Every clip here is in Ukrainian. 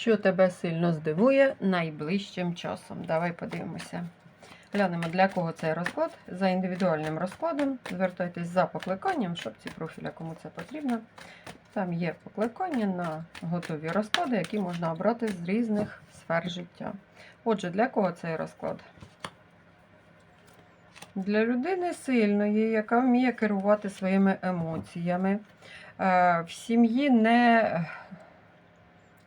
Що тебе сильно здивує найближчим часом? Давай подивимося. Глянемо, для кого цей розклад. За індивідуальним розкладом. Звертайтесь за покликанням, щоб ці профіля, кому це потрібно. Там є покликання на готові розклади, які можна обрати з різних сфер життя. Отже, для кого цей розклад? Для людини сильної, яка вміє керувати своїми емоціями. Е, В сім'ї не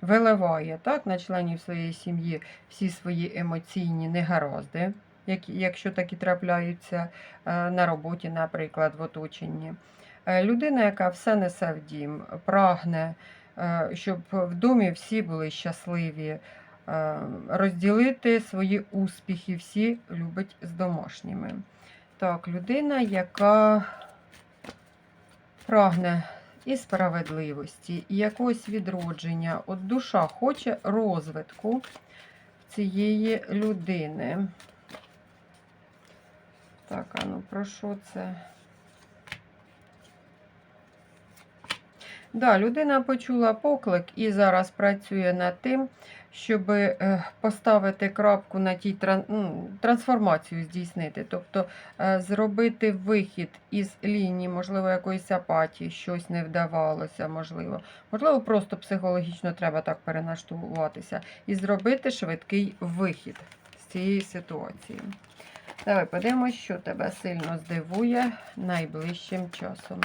виливає так, на членів своєї сім'ї всі свої емоційні негаразди, які, якщо такі трапляються е, на роботі, наприклад, в оточенні. Е, Людина, яка все несе в дім, прагне, е, щоб в домі всі були щасливі, розділити свої успіхи, всі любить з домашніми. Так, людина, яка прагне і справедливості, і якогось відродження. От душа хоче розвитку цієї людини. Так, а ну про що це? Да, людина почула поклик і зараз працює над тим, щоб е, поставити крапку на тій ну, трансформацію здійснити. Тобто е, зробити вихід із лінії, можливо, якоїсь апатії, щось не вдавалося, можливо. Можливо, просто психологічно треба так перенаштуватися і зробити швидкий вихід з цієї ситуації. Давай подивимось, що тебе сильно здивує найближчим часом.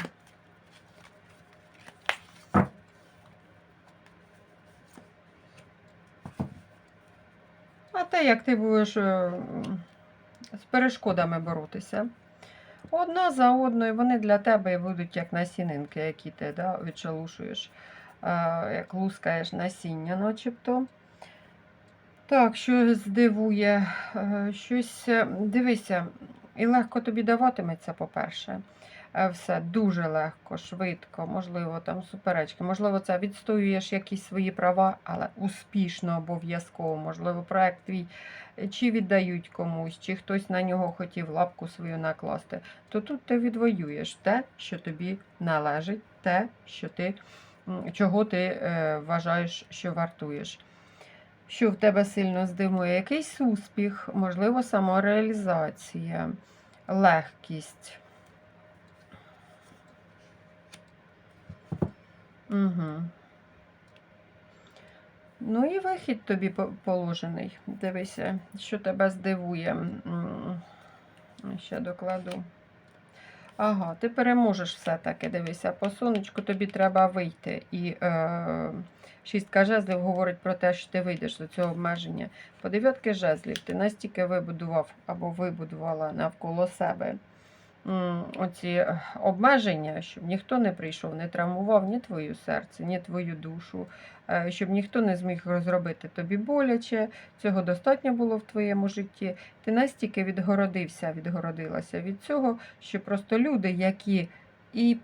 А те, як ти будеш е, з перешкодами боротися. Одна за одною, вони для тебе будуть як насінинки, які ти да, відшелушуєш, е, як лускаєш насіння, начебто. Так, що здивує, е, щось, дивися, і легко тобі даватиметься, по-перше. Е, Все дуже легко, швидко, можливо, там суперечки. Можливо, це відстоюєш якісь свої права, але успішно обов'язково. Можливо, проект твій е, чи віддають комусь, чи хтось на нього хотів лапку свою накласти. То тут ти відвоюєш те, що тобі належить, те, що ти, чого ти е, вважаєш, що вартуєш. Що в тебе сильно здимує? Якийсь успіх, можливо, самореалізація, легкість. Угу. Ну і вихід тобі положений. Дивися, що тебе здивує. Ще докладу. Ага, ти переможеш все-таки. Дивися, по сонечку тобі треба вийти. І е, шістка жезлів говорить про те, що ти вийдеш до цього обмеження. По дев'ятки жезлів ти настільки вибудував або вибудувала навколо себе оці е, обмеження, щоб ніхто не прийшов, не травмував ні твою серце, ні твою душу, е, щоб ніхто не зміг розробити тобі боляче. Цього достатньо було в твоєму житті. Ти настільки відгородився, відгородилася від цього, що просто люди, які і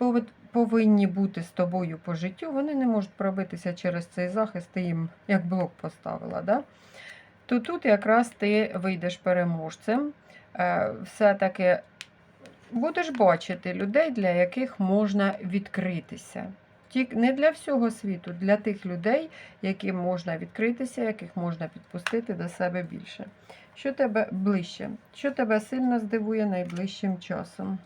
повинні бути з тобою по життю, вони не можуть пробитися через цей захист, ти їм як блок поставила. Да? То тут якраз ти вийдеш переможцем. Е, Все-таки будеш бачити людей, для яких можна відкритися. Тільки не для всього світу, для тих людей, яким можна відкритися, яких можна підпустити до себе більше. Що тебе ближче? Що тебе сильно здивує найближчим часом?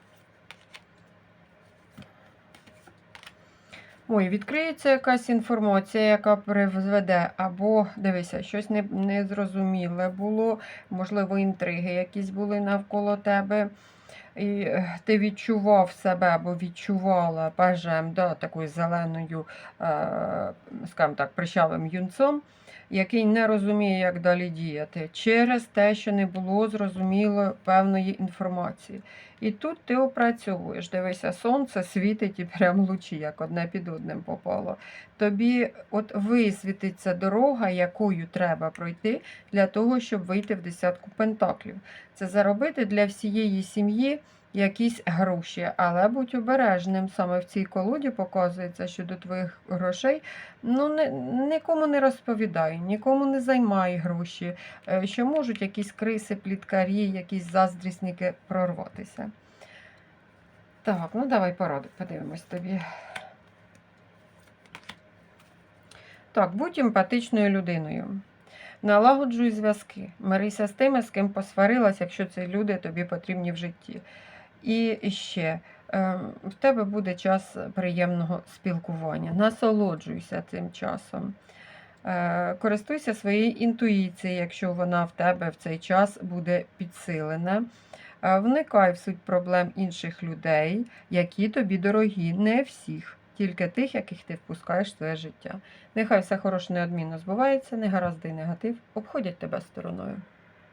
Ой, відкриється якась інформація, яка призведе, або дивися, щось незрозуміле було, можливо, інтриги якісь були навколо тебе. І е, ти відчував себе або відчувала пажем, да, такою зеленою, е, скажімо так, прищавим юнцом, який не розуміє, як далі діяти, через те, що не було зрозуміло певної інформації. І тут ти опрацьовуєш. Дивися, сонце світить і прям лучі, як одне під одним попало. Тобі от висвітиться дорога, якою треба пройти для того, щоб вийти в десятку пентаклів. Це заробити для всієї сім'ї якісь гроші. Але будь обережним. Саме в цій колоді показується, що до твоїх грошей ну, не, нікому не розповідай, нікому не займай гроші, е, що можуть якісь криси, пліткарі, якісь заздрісники прорватися. Так, ну давай поради, подивимось тобі. Так, будь емпатичною людиною. Налагоджуй зв'язки. Мирися з тими, з ким посварилась, якщо це люди тобі потрібні в житті. І ще е, в тебе буде час приємного спілкування. Насолоджуйся цим часом. Е, Користуйся своєю інтуїцією, якщо вона в тебе в цей час буде підсилена. Е, Вникай в суть проблем інших людей, які тобі дорогі, не всіх, тільки тих, яких ти впускаєш в своє життя. Нехай все хороше неодмінно збувається, негаразди і негатив обходять тебе стороною.